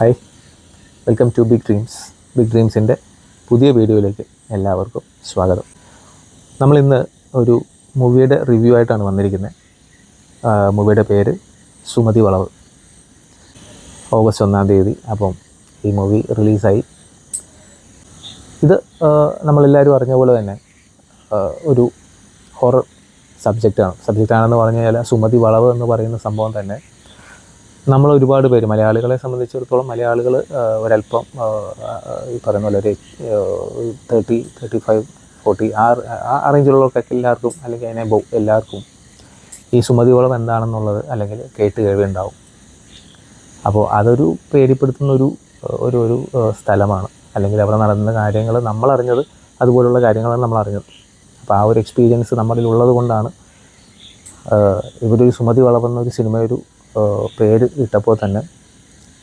Hi welcome to big dreams big ഡ്രീംസിന്റെ പുതിയ വീഡിയോയിലേക്ക് എല്ലാവർക്കും സ്വാഗതം. നമ്മളിന്ന് ഒരു മൂവിയുടെ റിവ്യൂ ആയിട്ടാണ് വന്നിരിക്കുന്നത്. മൂവിയുടെ പേര് സുമതി വളവ്. ഓഗസ്റ്റ് ഒന്നാം തീയതി അപ്പം ഈ മൂവി റിലീസായി. ഇത് നമ്മളെല്ലാവരും അറിഞ്ഞ പോലെ തന്നെ ഒരു ഹൊറർ സബ്ജക്റ്റാണ് സബ്ജക്റ്റാണെന്ന് പറഞ്ഞു കഴിഞ്ഞാൽ സുമതി വളവ് എന്ന് പറയുന്ന സംഭവം തന്നെ നമ്മൾ ഒരുപാട് പേര് മലയാളികളെ സംബന്ധിച്ചിടത്തോളം മലയാളികൾ ഒരല്പം ഈ പറയുന്ന പോലെ ഒരു തേർട്ടി തേർട്ടി ഫൈവ് ഫോർട്ടി ആ ആ റേഞ്ചിലുള്ളവർക്കൊക്കെ എല്ലാവർക്കും അല്ലെങ്കിൽ അതിനെ എല്ലാവർക്കും ഈ സുമതി വളം എന്താണെന്നുള്ളത് അല്ലെങ്കിൽ കേട്ട് കേൾവി ഉണ്ടാവും അപ്പോൾ അതൊരു പേടിപ്പെടുത്തുന്ന ഒരു ഒരു ഒരു സ്ഥലമാണ്. അല്ലെങ്കിൽ അവിടെ നടന്ന കാര്യങ്ങൾ നമ്മളറിഞ്ഞത് അതുപോലുള്ള കാര്യങ്ങളാണ് നമ്മൾ അറിഞ്ഞത് അപ്പോൾ ആ ഒരു എക്സ്പീരിയൻസ് നമ്മളിൽ ഉള്ളത് കൊണ്ടാണ് ഇവരൊരു സുമതി വളവെന്ന ഒരു സിനിമ ഒരു പേര് ഇട്ടപ്പോൾ തന്നെ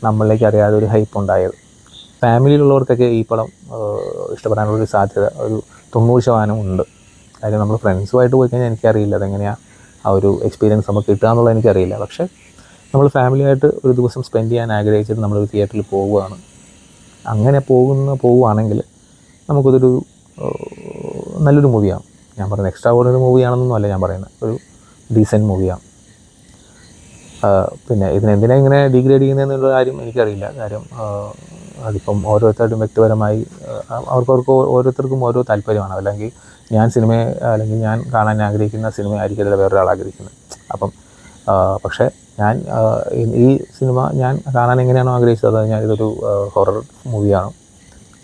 നമ്മളിലേക്ക് അറിയാതെ ഒരു ഹൈപ്പ് ഉണ്ടായത്. ഫാമിലിയിലുള്ളവർക്കൊക്കെ ഈ പടം ഇഷ്ടപ്പെടാനുള്ളൊരു സാധ്യത ഒരു തൊണ്ണൂറ് ശതമാനം ഉണ്ട്. കാര്യം നമ്മൾ ഫ്രണ്ട്സുമായിട്ട് പോയി കഴിഞ്ഞാൽ എനിക്കറിയില്ല അതെങ്ങനെയാണ് ആ ഒരു എക്സ്പീരിയൻസ് നമുക്ക് കിട്ടുക എന്നുള്ളത് എനിക്കറിയില്ല. പക്ഷേ നമ്മൾ ഫാമിലിയായിട്ട് ഒരു ദിവസം സ്പെൻഡ് ചെയ്യാൻ ആഗ്രഹിച്ചിട്ട് നമ്മളൊരു തിയേറ്ററിൽ പോവുകയാണ്. അങ്ങനെ പോകുന്ന പോവുകയാണെങ്കിൽ നമുക്കതൊരു നല്ലൊരു മൂവിയാണ് ഞാൻ പറയുന്നത് എക്സ്ട്രാ ഓർഡിനറി മൂവിയാണെന്നൊന്നും അല്ല ഞാൻ പറയുന്നത്. ഒരു ഡീസന്റ് മൂവിയാണ് പിന്നെ ഇതിനെന്തിനാ ഇങ്ങനെ ഡിഗ്രേഡ് ചെയ്യുന്നതെന്നുള്ള കാര്യം എനിക്കറിയില്ല. കാര്യം അതിപ്പം ഓരോരുത്തരുടെയും വ്യക്തിപരമായി അവർക്കവർക്ക് അവർക്ക് ഓരോരുത്തർക്കും ഓരോ താല്പര്യമാണ്. അല്ലെങ്കിൽ ഞാൻ സിനിമയെ അല്ലെങ്കിൽ ഞാൻ കാണാൻ ആഗ്രഹിക്കുന്ന സിനിമ ആയിരിക്കില്ല വേറൊരാൾ ആഗ്രഹിക്കുന്നത്. അപ്പം പക്ഷേ ഞാൻ ഈ- സിനിമ ഞാൻ കാണാൻ എങ്ങനെയാണോ ആഗ്രഹിച്ചത് ഞാൻ ഇതൊരു ഹൊറർ മൂവിയാണ്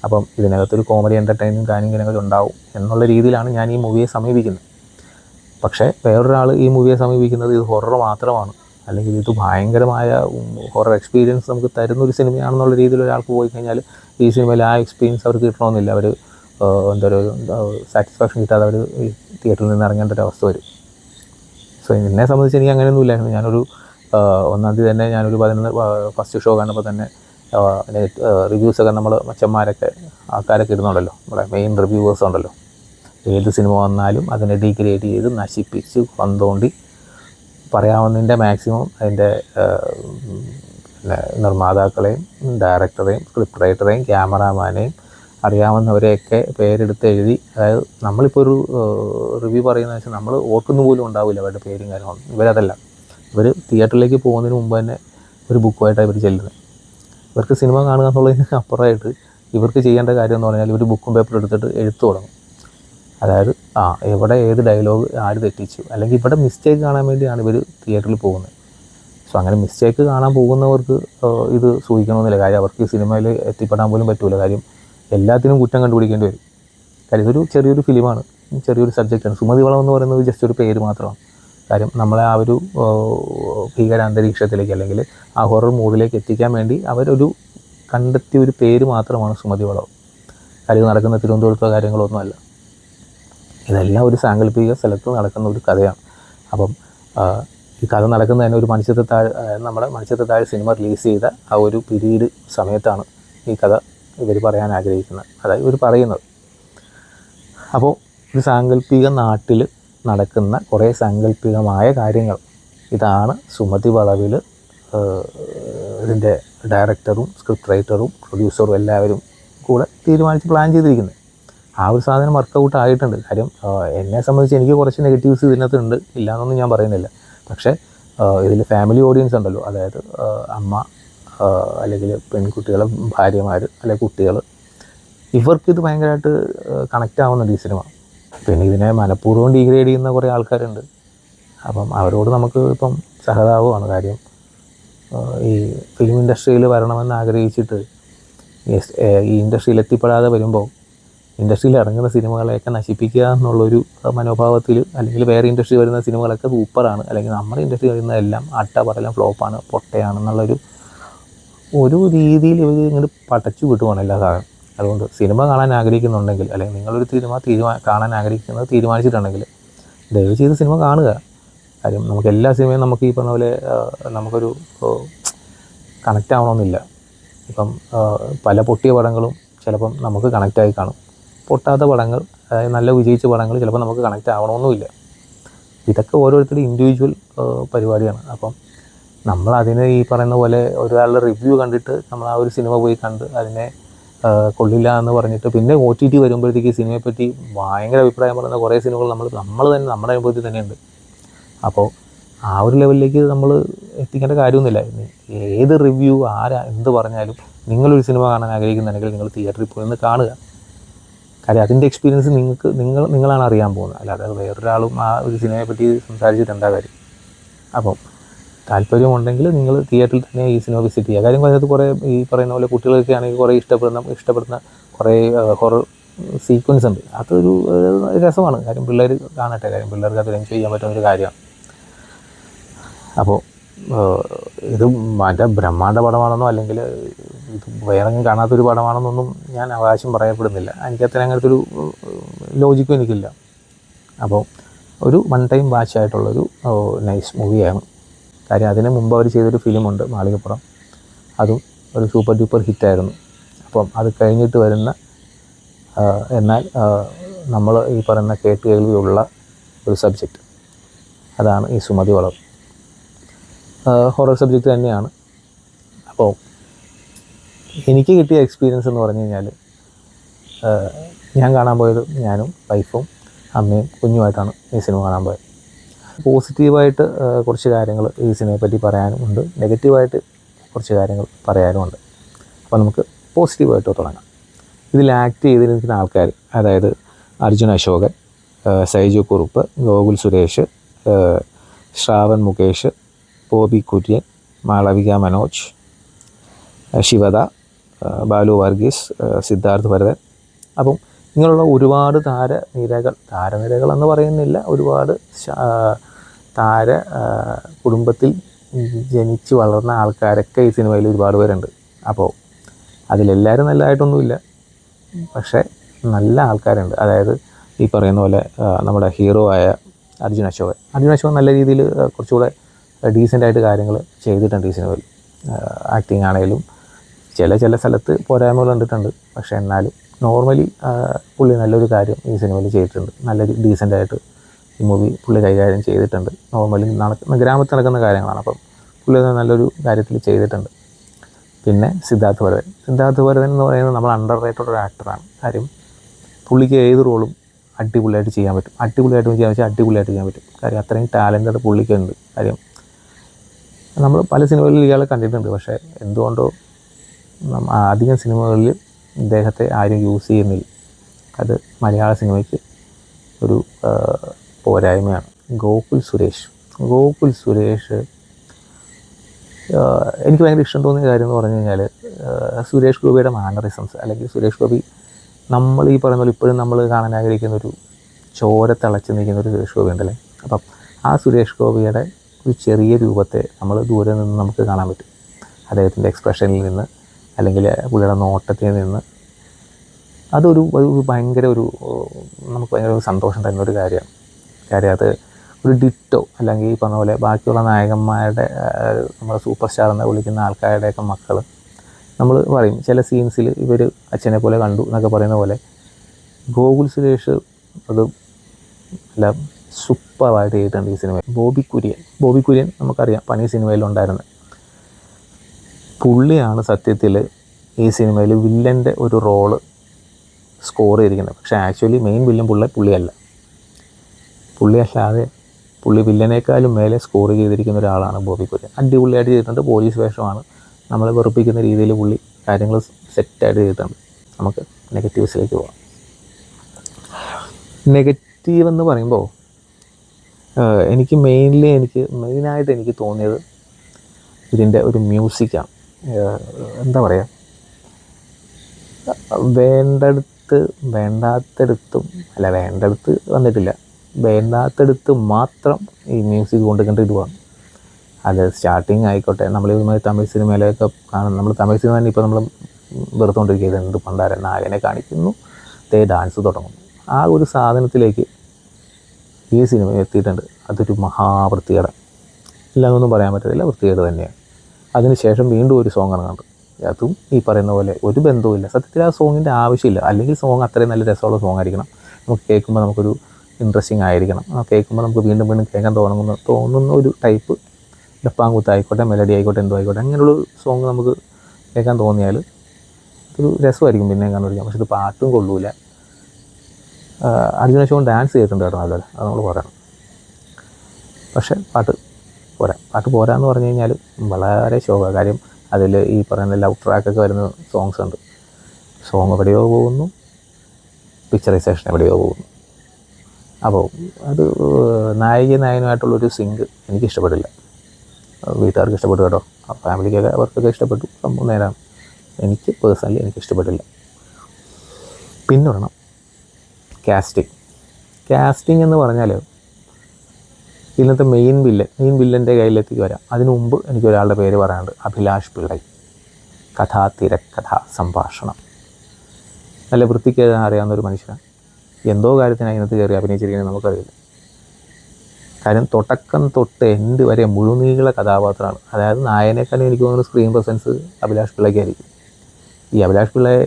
അപ്പം ഇതിനകത്തൊരു കോമഡി എന്റർടൈനും കാര്യം കാര്യങ്ങളൊക്കെ ഉണ്ടാവും എന്നുള്ള രീതിയിലാണ് ഞാൻ ഈ മൂവിയെ സമീപിക്കുന്നത്. പക്ഷേ വേറൊരാൾ ഈ മൂവിയെ സമീപിക്കുന്നത് ഇത് ഹൊറർ മാത്രമാണ്. അല്ലെങ്കിൽ ഇത് ഭയങ്കരമായ ഹൊറർ എക്സ്പീരിയൻസ് നമുക്ക് തരുന്ന ഒരു സിനിമയാണെന്നുള്ള രീതിയിൽ ഒരാൾക്ക് പോയി കഴിഞ്ഞാൽ ഈ സിനിമയിൽ ആ എക്സ്പീരിയൻസ് അവർക്ക് കിട്ടണമെന്നില്ല. അവർ എന്താ ഒരു സാറ്റിസ്ഫാക്ഷൻ കിട്ടാതെ അവർ തിയേറ്ററിൽ നിന്ന് ഇറങ്ങേണ്ട ഒരു അവസ്ഥ വരും. സോ എന്നെ സംബന്ധിച്ച് എനിക്ക് അങ്ങനെയൊന്നും ഇല്ലായിരുന്നു ഞാനൊരു ഒന്നാം തീയതി തന്നെ ഞാനൊരു പതിനൊന്ന് ഫസ്റ്റ് ഷോ കണ്ടപ്പോൾ തന്നെ റിവ്യൂസൊക്കെ നമ്മൾ മച്ചന്മാരൊക്കെ ആൾക്കാരൊക്കെ ഇടുന്നുണ്ടല്ലോ. നമ്മുടെ മെയിൻ റിവ്യൂവേഴ്സ് ഉണ്ടല്ലോ. ഏത് സിനിമ വന്നാലും അതിനെ ഡീഗ്രേഡ് ചെയ്ത് നശിപ്പിച്ച് കൊന്തോണ്ടി പറയാവുന്നതിന്റെ മാക്സിമം അതിന്റെ നിർമ്മാതാക്കളെയും ഡയറക്ടറെയും സ്ക്രിപ്റ്റ് റൈറ്ററെയും ക്യാമറാമാനെയും അറിയാവുന്നവരെയൊക്കെ പേരെടുത്ത് എഴുതി അതായത് നമ്മളിപ്പോൾ ഒരു റിവ്യൂ പറയുന്നത് വെച്ചാൽ നമ്മൾ ഓർക്കുന്ന പോലും ഉണ്ടാവില്ല അവരുടെ പേരും കാര്യങ്ങളും. ഇവരതല്ല. ഇവർ തിയേറ്ററിലേക്ക് പോകുന്നതിന് മുമ്പ് തന്നെ ഒരു ബുക്കുമായിട്ടാണ് ഇവർ ചെല്ലുന്നത്. ഇവർക്ക് സിനിമ കാണുക എന്നുള്ളതിന് അപ്പുറമായിട്ട് ഇവർക്ക് ചെയ്യേണ്ട കാര്യം എന്ന് പറഞ്ഞാൽ ഇവർ ബുക്കും പേപ്പറും എടുത്തിട്ട് എഴുത്ത് തുടങ്ങും. അതായത് ആ എവിടെ ഏത് ഡയലോഗ് ആര് തെറ്റിച്ചു അല്ലെങ്കിൽ ഇവിടെ മിസ്റ്റേക്ക് കാണാൻ വേണ്ടിയാണ് ഇവർ തിയേറ്ററിൽ പോകുന്നത്. സോ അങ്ങനെ മിസ്റ്റേക്ക് കാണാൻ പോകുന്നവർക്ക് ഇത് സൂചിക്കണമെന്നില്ല. കാര്യം അവർക്ക് സിനിമയിൽ എത്തിപ്പെടാൻ പോലും പറ്റില്ല കാര്യം എല്ലാത്തിനും കുറ്റം കണ്ടുപിടിക്കേണ്ടി വരും. കാര്യം ഇതൊരു ചെറിയൊരു ഫിലിമാണ് ചെറിയൊരു സബ്ജക്റ്റാണ് സുമതി വളം എന്ന് പറയുന്നത് ജസ്റ്റ് ഒരു പേര് മാത്രമാണ്. കാര്യം നമ്മളെ ആ ഒരു ഭീകരാന്തരീക്ഷത്തിലേക്ക് അല്ലെങ്കിൽ ആ ഹൊറർ മൂഡിലേക്ക് എത്തിക്കാൻ വേണ്ടി അവരൊരു കണ്ടെത്തിയ ഒരു പേര് മാത്രമാണ് സുമതി വളവ് കാര്യം നടക്കുന്ന തിരുവനന്തപുരത്തോ കാര്യങ്ങളൊന്നും അല്ല. ഇതെല്ലാം ഒരു സാങ്കല്പിക സ്ഥലത്ത് നടക്കുന്ന ഒരു കഥയാണ്. അപ്പം ഈ കഥ നടക്കുന്ന തന്നെ ഒരു മനുഷ്യത്തെ താഴ് നമ്മുടെ താഴെ സിനിമ റിലീസ് ചെയ്ത ആ ഒരു പിരീഡ് സമയത്താണ് ഈ കഥ ഇവർ പറയാൻ ആഗ്രഹിക്കുന്നത്. അതായത് ഇവർ പറയുന്നത്. അപ്പോൾ ഒരു സാങ്കല്പിക നാട്ടിൽ നടക്കുന്ന കുറേ സാങ്കല്പികമായ കാര്യങ്ങൾ. ഇതാണ് സുമതി വളവിൽ ഇതിന്റെ ഡയറക്ടറും സ്ക്രിപ്റ്റ് റൈറ്ററും പ്രൊഡ്യൂസറും എല്ലാവരും കൂടെ തീരുമാനിച്ച് പ്ലാൻ ചെയ്തിരിക്കുന്നത്. ആ ഒരു സാധനം വർക്കൗട്ട് ആയിട്ടുണ്ട്. കാര്യം എന്നെ സംബന്ധിച്ച് എനിക്ക് കുറച്ച് നെഗറ്റീവ്സ് ഇതിനകത്തുണ്ട്. ഇല്ല എന്നൊന്നും ഞാൻ പറയുന്നില്ല. പക്ഷേ ഇതിൽ ഫാമിലി ഓഡിയൻസ് ഉണ്ടല്ലോ. അതായത് അമ്മ അല്ലെങ്കിൽ പെൺകുട്ടികൾ ഭാര്യമാർ അല്ലെങ്കിൽ കുട്ടികൾ ഇവർക്ക് ഇത് ഭയങ്കരമായിട്ട് കണക്റ്റ് ആവുന്നുണ്ട് ഈ സിനിമ പിന്നെ ഇതിനെ മനഃപൂർവം ഡീഗ്രേഡ് ചെയ്യുന്ന കുറേ ആൾക്കാരുണ്ട്. അപ്പം അവരോട് നമുക്ക് ഇപ്പം സഹതാപമാണ്. കാര്യം ഈ ഫിലിം ഇൻഡസ്ട്രിയിൽ വരണമെന്ന് ആഗ്രഹിച്ചിട്ട് ഈ ഇൻഡസ്ട്രിയിൽ എത്തിപ്പെടാതെ വരുമ്പോൾ ഇൻഡസ്ട്രിയിൽ ഇറങ്ങുന്ന സിനിമകളെയൊക്കെ നശിപ്പിക്കുക എന്നുള്ളൊരു മനോഭാവത്തിൽ അല്ലെങ്കിൽ വേറെ ഇൻഡസ്ട്രി വരുന്ന സിനിമകളൊക്കെ സൂപ്പറാണ്. അല്ലെങ്കിൽ നമ്മുടെ ഇൻഡസ്ട്രി വരുന്ന വരുന്നതെല്ലാം അട്ട പടലം ഫ്ലോപ്പാണ് പൊട്ടയാണെന്നുള്ളൊരു ഒരു രീതിയിൽ ഇവർ ഇങ്ങോട്ട് പടച്ചു വിട്ടുവാണ് എല്ലാ സാധനം. അതുകൊണ്ട് സിനിമ കാണാൻ ആഗ്രഹിക്കുന്നുണ്ടെങ്കിൽ അല്ലെങ്കിൽ നിങ്ങളൊരു സിനിമ തീരുമാ കാണാൻ ആഗ്രഹിക്കുന്നത് തീരുമാനിച്ചിട്ടുണ്ടെങ്കിൽ ദയവ് ചെയ്ത് സിനിമ കാണുക. കാര്യം നമുക്ക് എല്ലാ സിനിമയും നമുക്ക് ഈ പറഞ്ഞ പോലെ നമുക്കൊരു കണക്റ്റ് ആവണമെന്നില്ല. ഇപ്പം പല പൊട്ടിയ പടങ്ങളും ചിലപ്പം നമുക്ക് കണക്റ്റായി കാണും. പൊട്ടാത്ത പടങ്ങൾ നല്ല വിജയിച്ച പടങ്ങൾ ചിലപ്പോൾ നമുക്ക് കണക്ട് ആവണമെന്നുമില്ല. ഇതൊക്കെ ഓരോരുത്തരുടെ ഇൻഡിവിജ്വൽ പരിപാടിയാണ്. അപ്പം നമ്മൾ അതിന് ഈ പറയുന്ന പോലെ ഒരാളുടെ റിവ്യൂ കണ്ടിട്ട് നമ്മൾ ആ ഒരു സിനിമ പോയി കണ്ട് അതിനെ കൊള്ളില്ല എന്ന് പറഞ്ഞിട്ട് പിന്നെ ഒ ടി ടി വരുമ്പോഴത്തേക്ക് ഈ സിനിമയെ പറ്റി ഭയങ്കര അഭിപ്രായം പറയുന്ന കുറേ സിനിമകൾ നമ്മൾ നമ്മൾ തന്നെ നമ്മുടെ അനുഭവത്തിൽ തന്നെയുണ്ട്. അപ്പോൾ ആ ഒരു ലെവലിലേക്ക് നമ്മൾ എത്തിക്കേണ്ട കാര്യമൊന്നുമില്ല. ഏത് റിവ്യൂ ആരാ എന്ത് പറഞ്ഞാലും നിങ്ങളൊരു സിനിമ കാണാൻ ആഗ്രഹിക്കുന്നുണ്ടെങ്കിൽ നിങ്ങൾ തിയേറ്ററിൽ പോയി ഒന്ന് കാണുക. കാര്യം അതിന്റെ എക്സ്പീരിയൻസ് നിങ്ങൾക്ക് നിങ്ങൾ നിങ്ങളാണ് അറിയാൻ പോകുന്നത്. അല്ലാതെ വേറൊരാളും ആ ഒരു സിനിമയെ പറ്റി സംസാരിച്ചിട്ട് എന്താ കാര്യം? അപ്പം താല്പര്യമുണ്ടെങ്കിൽ നിങ്ങൾ തിയേറ്ററിൽ തന്നെ ഈ സിനിമ വിസിറ്റ് ചെയ്യുക. കാര്യം അതിനകത്ത് കുറേ ഈ പറയുന്ന പോലെ കുട്ടികൾക്ക് ആണെങ്കിൽ കുറേ ഇഷ്ടപ്പെടുന്ന ഇഷ്ടപ്പെടുന്ന കുറേ ഹൊറർ സീക്വൻസ് ഉണ്ട്. അതൊരു രസമാണ്. കാര്യം പിള്ളേർ കാണട്ടെ. കാര്യം പിള്ളേർക്ക് അത് എൻജോയ് ചെയ്യാൻ പറ്റുന്ന ഒരു കാര്യമാണ്. അപ്പോൾ ഇത് മറ്റേ ബ്രഹ്മാണ്ഡ പടമാണെന്നോ അല്ലെങ്കിൽ ഇത് വേറെ എങ്ങും കാണാത്തൊരു പടമാണെന്നൊന്നും ഞാൻ അവകാശം പറയപ്പെടുന്നില്ല. എനിക്കത്ര അങ്ങനത്തെ ഒരു ലോജിക്കും എനിക്കില്ല. അപ്പോൾ ഒരു വൺ ടൈം വാച്ച് ആയിട്ടുള്ളൊരു നൈസ് മൂവിയാണ് കാര്യം അതിന് മുമ്പ് അവർ ചെയ്തൊരു ഫിലിമുണ്ട് മാളികപ്പുറം. അതും ഒരു സൂപ്പർ ഡ്യൂപ്പർ ഹിറ്റായിരുന്നു അപ്പം അത് കഴിഞ്ഞിട്ട് വരുന്ന എന്നാൽ നമ്മൾ ഈ പറയുന്ന കേട്ട് കേൾവിയുള്ള ഒരു സബ്ജക്റ്റ് അതാണ് ഈ സുമതി വളർ ഹൊറർ സബ്ജക്റ്റ് തന്നെയാണ്. അപ്പോൾ എനിക്ക് കിട്ടിയ എക്സ്പീരിയൻസ് എന്ന് പറഞ്ഞു കഴിഞ്ഞാൽ ഞാൻ കാണാൻ പോയത് ഞാനും വൈഫും അമ്മയും കുഞ്ഞുമായിട്ടാണ് ഈ സിനിമ കാണാൻ പോയത്. പോസിറ്റീവായിട്ട് കുറച്ച് കാര്യങ്ങൾ ഈ സിനിമയെ പറ്റി പറയാനുമുണ്ട് നെഗറ്റീവായിട്ട് കുറച്ച് കാര്യങ്ങൾ പറയാനുമുണ്ട് അപ്പോൾ നമുക്ക് പോസിറ്റീവായിട്ട് തുടങ്ങാം. ഇതിൽ ആക്ട് ചെയ്തിരിക്കുന്ന ആൾക്കാർ അതായത് അർജുൻ അശോകൻ സൈജു കുറുപ്പ് ഗോകുൽ സുരേഷ് ശ്രാവൺ മുകേഷ് ബോബി കുര്യൻ മാളവിക മനോജ് ശിവത ബാലു വർഗീസ് സിദ്ധാർത്ഥ് ഭരതൻ. അപ്പം ഇങ്ങനെയുള്ള ഒരുപാട് താരനിരകൾ താരനിരകൾ എന്ന് പറയുന്നില്ല ഒരുപാട് താര കുടുംബത്തിൽ ജനിച്ച് വളർന്ന ആൾക്കാരൊക്കെ ഈ സിനിമയിൽ ഒരുപാട് പേരുണ്ട്. അപ്പോൾ അതിലെല്ലാവരും നല്ലതായിട്ടൊന്നുമില്ല. പക്ഷേ നല്ല ആൾക്കാരുണ്ട്. അതായത് ഈ പറയുന്ന പോലെ നമ്മുടെ ഹീറോ ആയ അർജുൻ അശോകൻ. അർജുൻ അശോകൻ നല്ല രീതിയിൽ കുറച്ചുകൂടെ ഡീസന്റ് ആയിട്ട് കാര്യങ്ങൾ ചെയ്തിട്ടുണ്ട് ഈ സിനിമയിൽ. ആക്ടിങ് ആണെങ്കിലും ചില ചില സ്ഥലത്ത് പോരായ്മകൾ കണ്ടിട്ടുണ്ട്. പക്ഷേ എന്നാലും നോർമലി പുള്ളി നല്ലൊരു കാര്യം ഈ സിനിമയിൽ ചെയ്തിട്ടുണ്ട്. നല്ലൊരു ഡീസന്റായിട്ട് ഈ മൂവി പുള്ളി കൈകാര്യം ചെയ്തിട്ടുണ്ട്. നോർമലി നടക്കുന്ന ഗ്രാമത്തിൽ നടക്കുന്ന കാര്യങ്ങളാണ്. അപ്പം പുള്ളി അത് നല്ലൊരു കാര്യത്തിൽ ചെയ്തിട്ടുണ്ട്. പിന്നെ സിദ്ധാർത്ഥ് ഭരതൻ. സിദ്ധാർത്ഥ് ഭരതൻ എന്ന് പറയുന്നത് നമ്മൾ അണ്ടർ റേറ്റഡ് ഒരു ആക്ടറാണ് കാര്യം പുള്ളിക്ക് ഏത് റോളും അടിപൊളിയായിട്ട് ചെയ്യാൻ പറ്റും. അടിപൊളിയായിട്ട് ചെയ്യാൻ വെച്ചാൽ അടിപൊളിയായിട്ട് ചെയ്യാൻ പറ്റും. കാര്യം അത്രയും ടാലന്റഡ് പുള്ളിക്കുണ്ട് കാര്യം നമ്മൾ പല സിനിമകളിൽ ഇയാളെ കണ്ടിട്ടുണ്ട്. പക്ഷേ എന്തുകൊണ്ടോ അധികം സിനിമകളിൽ ഇദ്ദേഹത്തെ ആരും യൂസ് ചെയ്യുന്നില്ല. അത് മലയാള സിനിമയ്ക്ക് ഒരു പോരായ്മയാണ്. ഗോകുൽ സുരേഷ്. ഗോകുൽ സുരേഷ് എനിക്ക് ഭയങ്കര ഇഷ്ടം തോന്നിയ കാര്യം എന്ന് പറഞ്ഞു കഴിഞ്ഞാൽ സുരേഷ് ഗോപിയുടെ മാനറിസംസ് അല്ലെങ്കിൽ സുരേഷ് ഗോപി നമ്മൾ ഈ പറയുന്ന പോലെ ഇപ്പോഴും നമ്മൾ കാണാൻ ആഗ്രഹിക്കുന്ന ഒരു ചോര തിളച്ച് നിൽക്കുന്ന ഒരു സുരേഷ് ഗോപി ഉണ്ടല്ലേ? അപ്പം ആ സുരേഷ് ഗോപിയുടെ ഒരു ചെറിയ രൂപത്തെ നമ്മൾ ദൂരെ നിന്ന് നമുക്ക് കാണാൻ പറ്റും. അദ്ദേഹത്തിന്റെ എക്സ്പ്രഷനിൽ നിന്ന് അല്ലെങ്കിൽ പുള്ളിയുടെ നോട്ടത്തിൽ നിന്ന്. അതൊരു ഒരു ഭയങ്കര ഒരു നമുക്ക് ഭയങ്കര ഒരു സന്തോഷം തരുന്ന ഒരു കാര്യമാണ് കാര്യം അത് ഒരു ഡിറ്റോ അല്ലെങ്കിൽ ഈ പറഞ്ഞ പോലെ ബാക്കിയുള്ള നായകന്മാരുടെ നമ്മുടെ സൂപ്പർ സ്റ്റാർ എന്ന് വിളിക്കുന്ന ആൾക്കാരുടെയൊക്കെ മക്കൾ നമ്മൾ പറയും ചില സീൻസിൽ ഇവർ അച്ഛനെ പോലെ കണ്ടു എന്നൊക്കെ പറയുന്ന പോലെ ഗോകുൽ സുരേഷ് അത് നല്ല സൂപ്പറായിട്ട് ചെയ്തിട്ടുണ്ട് ഈ സിനിമ. ബോബി കുര്യൻ. ബോബി കുര്യൻ നമുക്കറിയാം പണി സിനിമയിലുണ്ടായിരുന്നത് പുള്ളിയാണ് സത്യത്തിൽ ഈ സിനിമയിൽ വില്ലന്റെ ഒരു റോൾ സ്കോർ ചെയ്തിരിക്കുന്നത്. പക്ഷേ ആക്ച്വലി മെയിൻ വില്ലൻ പുള്ളി പുള്ളിയല്ല. പുള്ളിയല്ലാതെ പുള്ളി വില്ലനേക്കാളും മേലെ സ്കോർ ചെയ്തിരിക്കുന്ന ഒരാളാണ് ബോബി കുര്യൻ. അടിപൊളിയായിട്ട് ചെയ്തിട്ടുണ്ട്. പോലീസ് വേഷമാണ്. നമ്മളെ വെറുപ്പിക്കുന്ന രീതിയിൽ പുള്ളി കാര്യങ്ങൾ സെറ്റായിട്ട് ചെയ്തിട്ടുണ്ട്. നമുക്ക് നെഗറ്റീവ്സിലേക്ക് പോകാം നെഗറ്റീവ് എന്ന് പറയുമ്പോൾ എനിക്ക് മെയിൻലി എനിക്ക് മെയിനായിട്ട് എനിക്ക് തോന്നിയത് ഇതിന്റെ ഒരു മ്യൂസിക്കാണ് എന്താ പറയുക വേണ്ടടുത്ത് വേണ്ടാത്തടുത്തും അല്ല വേണ്ടടുത്ത് വന്നിട്ടില്ല. വേണ്ടാത്തടുത്ത് മാത്രം ഈ മ്യൂസിക് കൊണ്ടുകൊണ്ടിടുവാണ് അത് സ്റ്റാർട്ടിങ് ആയിക്കോട്ടെ നമ്മൾ ഇതുമായി തമിഴ് സിനിമയിലൊക്കെ കാണും നമ്മൾ തമിഴ് സിനിമ തന്നെ ഇപ്പോൾ നമ്മൾ വെറുത്തുകൊണ്ടിരിക്കുക എന്ത് പണ്ടാരൻ നാഗനെ കാണിക്കുന്നു തേ ഡാൻസ് തുടങ്ങുന്നു. ആ ഒരു സാധനത്തിലേക്ക് ഈ സിനിമ എത്തിയിട്ടുണ്ട്. അതൊരു മഹാവൃത്തികേട്. ഇല്ലാന്നൊന്നും പറയാൻ പറ്റത്തില്ല. വൃത്തികേട് തന്നെയാണ്. അതിനുശേഷം വീണ്ടും ഒരു സോങ് ഇറങ്ങുന്നുണ്ട് അതും ഈ പറയുന്ന പോലെ ഒരു ബന്ധവുമില്ല. സത്യത്തിൽ ആ സോങ്ങിന്റെ ആവശ്യമില്ല. അല്ലെങ്കിൽ സോങ് അത്രയും നല്ല രസമുള്ള സോങ് ആയിരിക്കണം. നമുക്ക് കേൾക്കുമ്പോൾ നമുക്കൊരു ഇൻട്രസ്റ്റിംഗ് ആയിരിക്കണം. ആ കേൾക്കുമ്പോൾ നമുക്ക് വീണ്ടും വീണ്ടും കേൾക്കാൻ തോന്നുന്ന തോന്നുന്ന ഒരു ടൈപ്പ് ഡപ്പാങ്കൂത്ത് ആയിക്കോട്ടെ മെലഡി ആയിക്കോട്ടെ എന്തോ ആയിക്കോട്ടെ അങ്ങനെയുള്ള സോങ് നമുക്ക് കേൾക്കാൻ തോന്നിയാൽ ഒരു രസമായിരിക്കും പിന്നെ കണ്ടുപിടിക്കാം പക്ഷെ ഇത് പാട്ടും കൊള്ളൂല. അർജുന ഷോൺ ഡാൻസ് ചെയ്തിട്ടുണ്ട് കേട്ടോ നല്ലത്. അത് നമ്മൾ പറയണം. പക്ഷേ പാട്ട് പോരാ. പാട്ട് പോരാ എന്ന് പറഞ്ഞു കഴിഞ്ഞാൽ വളരെ ശോക. കാര്യം അതിൽ ഈ പറയുന്ന ലവ് ട്രാക്കൊക്കെ വരുന്ന സോങ്സ് ഉണ്ട്. സോങ് എവിടെയോ പോകുന്നു. പിക്ചറൈസേഷൻ എവിടെയോ പോകുന്നു. അപ്പോൾ അത് നായിക നായകനുമായിട്ടുള്ളൊരു സിങ്ക് എനിക്ക് ഇഷ്ടപ്പെട്ടില്ല. വീട്ടുകാർക്ക് ഇഷ്ടപ്പെട്ടു കേട്ടോ. ഫാമിലിക്കൊക്കെ അവർക്കൊക്കെ ഇഷ്ടപ്പെട്ടു. സംഭവം നേരം എനിക്ക് പേഴ്സണലി എനിക്ക് ഇഷ്ടപ്പെട്ടില്ല. പിന്നൊരെണ്ണം കാസ്റ്റിംഗ് കാസ്റ്റിംഗ് എന്ന് പറഞ്ഞാൽ ഇന്നത്തെ മെയിൻ വില്ലൻ മെയിൻ വില്ലന്റെ കയ്യിലെത്തിക്ക് വരാം. അതിനു മുമ്പ് എനിക്ക് ഒരാളുടെ പേര് പറയാനുണ്ട്. അഭിലാഷ് പിള്ളൈ. കഥാ തിരക്കഥ സംഭാഷണം. നല്ല വൃത്തിക്ക് അറിയാവുന്ന ഒരു മനുഷ്യനാണ്. എന്തോ കാര്യത്തിന് അതിനകത്ത് കയറി അഭിനയിച്ചിരിക്കുന്നത് നമുക്കറിയില്ല. കാര്യം തുടക്കം തൊട്ട് എൻഡ് വരെ മുഴുനീള കഥാപാത്രമാണ്. അതായത് നായനേക്കാളും എനിക്ക് തോന്നുന്നു സ്ക്രീൻ പ്രസൻസ് അഭിലാഷ് പിള്ളയ്ക്കായിരിക്കും. ഈ അഭിലാഷ് പിള്ളയെ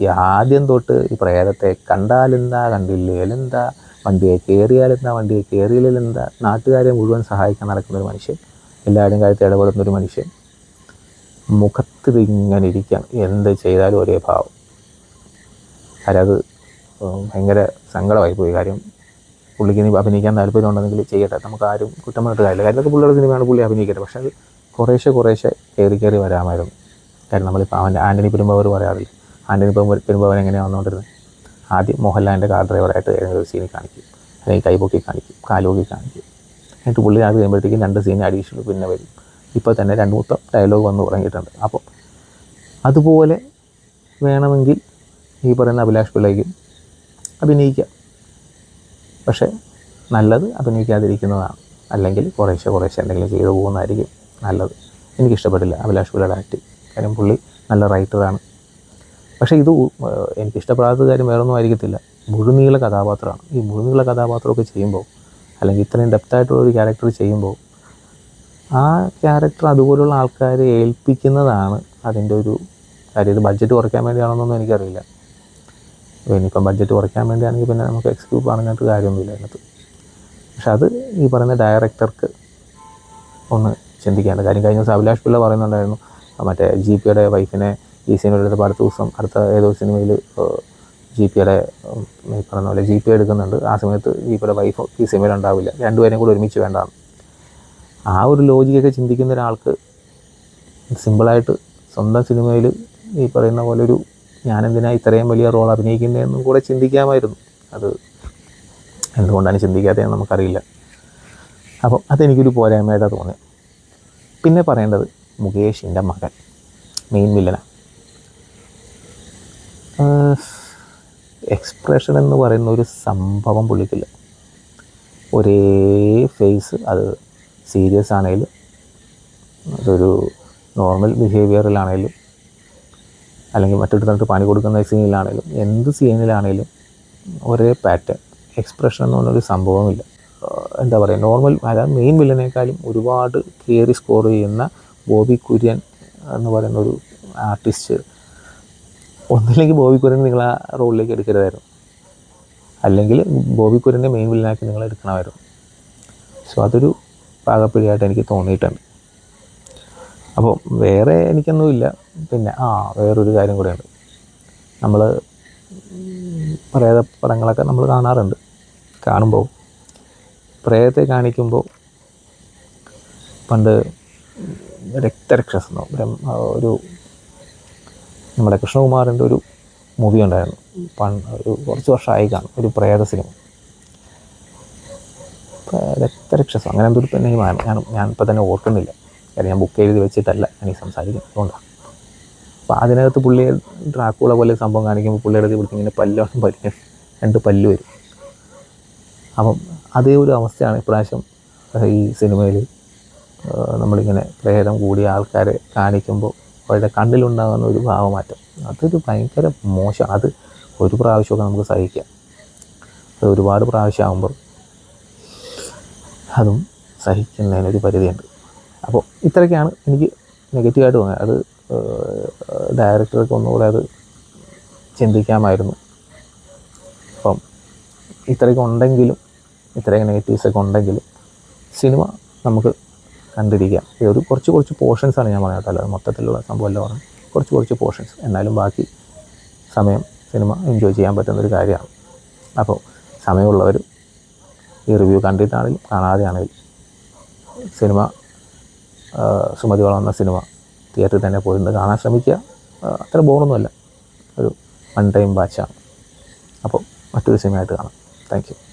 ഈ ആദ്യം തൊട്ട് ഈ പ്രേതത്തെ കണ്ടാലെന്താ കണ്ടില്ലേലെന്താ വണ്ടിയെ കയറിയാലെന്താ വണ്ടിയെ കയറിയില്ലെന്താ നാട്ടുകാരെ മുഴുവൻ സഹായിക്കാൻ നടക്കുന്ന ഒരു മനുഷ്യൻ എല്ലാവരുടെയും കാര്യത്തിൽ ഇടപെടുന്ന ഒരു മനുഷ്യൻ മുഖത്ത് ഇങ്ങനെ ഇരിക്കാം എന്ത് ചെയ്താലും ഒരേ ഭാവം. അതായത് അത് ഭയങ്കര സങ്കടമായി പോയി. കാര്യം പുള്ളിക്ക് ഇനി അഭിനയിക്കാൻ ഉണ്ടെങ്കിൽ ചെയ്യട്ടെ. നമുക്ക് ആരും കുറ്റം പറഞ്ഞിട്ട് കാര്യമില്ല. കാര്യം അതൊക്കെ പുള്ളിയുടെ സിനിമയാണ് പുള്ളി അഭിനയിക്കട്ടെ. പക്ഷേ അത് കുറേശ്ശെ കുറേശ്ശെ കയറി കയറി വരാമായിരുന്നു. കാര്യം നമ്മളിപ്പോൾ അവന്റെ ആന്റണി പെരുമ്പാവൂർ പറയാറില്ല? ആന്റണി പെരുമ്പ- പെരുമ്പാവൂർ എങ്ങനെയാണ് വന്നുകൊണ്ടിരുന്നത് ആദ്യം മോഹൻലാലിന്റെ കാർ ഡ്രൈവറായിട്ട് ഏതെങ്കിലും ഒരു സീനിൽ കാണിക്കും. അല്ലെങ്കിൽ കൈപൊക്കി കാണിക്കും കാലുപൊക്കി കാണിക്കും. എന്നിട്ട് പുള്ളി അത് കഴിയുമ്പോഴത്തേക്കും രണ്ട് സീൻ അഡീഷണൽ പിന്നെ വരും. ഇപ്പോൾ തന്നെ രണ്ട് മൊത്തം ഡയലോഗ് വന്ന് തുടങ്ങിയിട്ടുണ്ട്. അപ്പോൾ അതുപോലെ വേണമെങ്കിൽ ഈ പറയുന്ന അഭിലാഷ് പിള്ളയ്ക്ക് അഭിനയിക്കാം. പക്ഷേ നല്ലത് അഭിനയിക്കാതിരിക്കുന്നതാണ്. അല്ലെങ്കിൽ കുറേശ്ശെ കുറേശ്ശെ എന്തെങ്കിലും ചെയ്തു പോകുന്നതായിരിക്കും നല്ലത്. എനിക്കിഷ്ടപ്പെട്ടില്ല അഭിലാഷ് പിള്ളയുടെ ആക്ട് കാര്യം പുള്ളി നല്ല റൈറ്ററാണ് പക്ഷേ ഇത് എനിക്കിഷ്ടപ്പെടാത്ത കാര്യം വേറൊന്നും ആയിരിക്കത്തില്ല. മുഴുനീള കഥാപാത്രമാണ്. ഈ മുഴുനീള കഥാപാത്രമൊക്കെ ചെയ്യുമ്പോൾ അല്ലെങ്കിൽ ഇത്രയും ഡെപ്തായിട്ടുള്ള ഒരു ക്യാരക്ടർ ചെയ്യുമ്പോൾ ആ ക്യാരക്ടർ അതുപോലുള്ള ആൾക്കാരെ ഏൽപ്പിക്കുന്നതാണ് അതിന്റെ ഒരു കാര്യം. ഇത് ബഡ്ജറ്റ് കുറയ്ക്കാൻ വേണ്ടിയാണെന്നൊന്നും എനിക്കറിയില്ല. ഇനിയിപ്പം ബഡ്ജറ്റ് കുറയ്ക്കാൻ വേണ്ടിയാണെങ്കിൽ പിന്നെ നമുക്ക് എക്സ്ക്യൂബ് പറഞ്ഞിട്ട് കാര്യമൊന്നുമില്ല അതിനകത്ത്. പക്ഷെ അത് ഈ പറയുന്ന ഡയറക്ടർക്ക് ഒന്ന് ചിന്തിക്കേണ്ട കാര്യം. കഴിഞ്ഞ ദിവസം അഭിലാഷ് പിള്ള പറയുന്നുണ്ടായിരുന്നു മറ്റേ ജി പിയുടെ വൈഫിനെ ഈ സിനിമയുടെ ഇപ്പോൾ അടുത്ത ദിവസം അടുത്ത ഏതോ സിനിമയിൽ ജി പിയുടെ ഈ പറഞ്ഞ പോലെ ജി പി എടുക്കുന്നുണ്ട്. ആ സമയത്ത് ജി പിയുടെ വൈഫ് ഈ സിനിമയിൽ ഉണ്ടാവില്ല. രണ്ടുപേരും കൂടെ ഒരുമിച്ച് വേണ്ടാണ് ആ ഒരു ലോജിക്കൊക്കെ ചിന്തിക്കുന്ന ഒരാൾക്ക് സിമ്പിളായിട്ട് സ്വന്തം സിനിമയിൽ ഈ പറയുന്ന പോലെ ഒരു ഞാനെന്തിനാ ഇത്രയും വലിയ റോൾ അഭിനയിക്കുന്നതെന്നും കൂടെ ചിന്തിക്കാമായിരുന്നു. അത് എന്തുകൊണ്ടാണ് ചിന്തിക്കാത്തതെന്ന് നമുക്കറിയില്ല. അപ്പം അതെനിക്കൊരു പോരായ്മയായിട്ടാണ് തോന്നിയത്. പിന്നെ പറയേണ്ടത് മുകേഷിന്റെ മകൻ മെയിൻ വില്ലനാണ് എക്സ്പ്രഷൻ എന്ന് പറയുന്ന ഒരു സംഭവം പുള്ളിക്കില്ല. ഒരേ ഫേസ് അത് സീരിയസ് ആണെങ്കിലും അതൊരു നോർമൽ ബിഹേവിയറിലാണെങ്കിലും അല്ലെങ്കിൽ മറ്റൊരു തന്നിട്ട് പണി കൊടുക്കുന്ന സീനിലാണെങ്കിലും എന്ത് സീനിലാണെങ്കിലും ഒരേ പാറ്റേൺ എക്സ്പ്രഷൻ എന്ന് പറഞ്ഞൊരു സംഭവമില്ല. എന്താ പറയുക നോർമൽ അതായത് മെയിൻ വില്ലനേക്കാളും ഒരുപാട് കയറി സ്കോർ ചെയ്യുന്ന ബോബി കുര്യൻ എന്ന് പറയുന്ന ഒരു ആർട്ടിസ്റ്റ് ഒന്നില്ലെങ്കിൽ ബോബി കുര്യൻ നിങ്ങൾ ആ റോളിലേക്ക് എടുക്കരുതായിരുന്നു. അല്ലെങ്കിൽ ബോബി കുര്യനെ മെയിൻ വില്ലനാക്കി നിങ്ങൾ എടുക്കണമായിരുന്നു. സോ അതൊരു പാകപ്പിടിയായിട്ട് എനിക്ക് തോന്നിയിട്ടുണ്ട്. അപ്പോൾ വേറെ എനിക്കൊന്നുമില്ല പിന്നെ ആ വേറൊരു കാര്യം കൂടെയുണ്ട്. നമ്മൾ പ്രേത പടങ്ങളൊക്കെ നമ്മൾ കാണാറുണ്ട്. കാണുമ്പോൾ പ്രേതത്തെ കാണിക്കുമ്പോൾ പണ്ട് രക്തരക്ഷസ് എന്നോ ഒരു നമ്മുടെ കൃഷ്ണകുമാറിന്റെ ഒരു മൂവി ഉണ്ടായിരുന്നു. പണ്ട് ഒരു കുറച്ച് വർഷമായി കാണും. ഒരു പ്രേത സിനിമ രക്തരക്ഷസം അങ്ങനെ എന്തൊരു തന്നെ ഞാൻ ഞാൻ ഇപ്പം തന്നെ ഓർക്കുന്നില്ല. കാര്യം ഞാൻ ബുക്ക് എഴുതി വെച്ചിട്ടല്ല. ഞാൻ ഈ സംസാരിക്കുന്നത് അതുകൊണ്ടാണ്. അപ്പോൾ അതിനകത്ത് പുള്ളിയെ ഡ്രാക്കുള പോലെ സംഭവം കാണിക്കുമ്പോൾ പുള്ളിയുടെ പിടിച്ച് ഇങ്ങനെ പല്ലോ പല്ല് രണ്ട് പല്ല് വരും. അപ്പം അതേ ഒരു അവസ്ഥയാണ് ഇപ്രാവശ്യം ഈ സിനിമയിൽ നമ്മളിങ്ങനെ പ്രേതം കൂടിയ ആൾക്കാരെ കാണിക്കുമ്പോൾ അവരുടെ കണ്ണിലുണ്ടാകുന്ന ഒരു ഭാവമാറ്റം. അതൊരു ഭയങ്കര മോശം. അത് ഒരു പ്രാവശ്യമൊക്കെ നമുക്ക് സഹിക്കാം. അത് ഒരുപാട് പ്രാവശ്യമാകുമ്പോൾ അതും സഹിക്കുന്നതിനൊരു പരിധിയുണ്ട്. അപ്പോൾ ഇത്രയൊക്കെയാണ് എനിക്ക് നെഗറ്റീവായിട്ട് തോന്നിയത്. അത് ഡയറക്ടർക്ക് ഒന്നുകൂടെ അത് ചിന്തിക്കാമായിരുന്നു. അപ്പം ഇത്രയൊക്കെ ഉണ്ടെങ്കിലും ഇത്രയൊക്കെ നെഗറ്റീവ്സൊക്കെ ഉണ്ടെങ്കിലും സിനിമ നമുക്ക് കണ്ടിരിക്കുക ഈ ഒരു കുറച്ച് കുറച്ച് പോർഷൻസാണ് ഞാൻ പറഞ്ഞത് അല്ലാതെ മൊത്തത്തിലുള്ള സംഭവമല്ല പറഞ്ഞു കുറച്ച് കുറച്ച് പോർഷൻസ് എന്നാലും ബാക്കി സമയം സിനിമ എൻജോയ് ചെയ്യാൻ പറ്റുന്നൊരു കാര്യമാണ്. അപ്പോൾ സമയമുള്ളവർ ഈ റിവ്യൂ കണ്ടിട്ടാണെങ്കിലും കാണാതെയാണെങ്കിലും സിനിമ സുമതി വളർന്ന സിനിമ തിയേറ്ററിൽ തന്നെ പോയി നിന്ന് കാണാൻ ശ്രമിക്കുക. അത്ര ബോറൊന്നുമല്ല. ഒരു വൺ ടൈം വാച്ചാണ് അപ്പോൾ മറ്റൊരു സിനിമയായിട്ട് കാണാം. താങ്ക്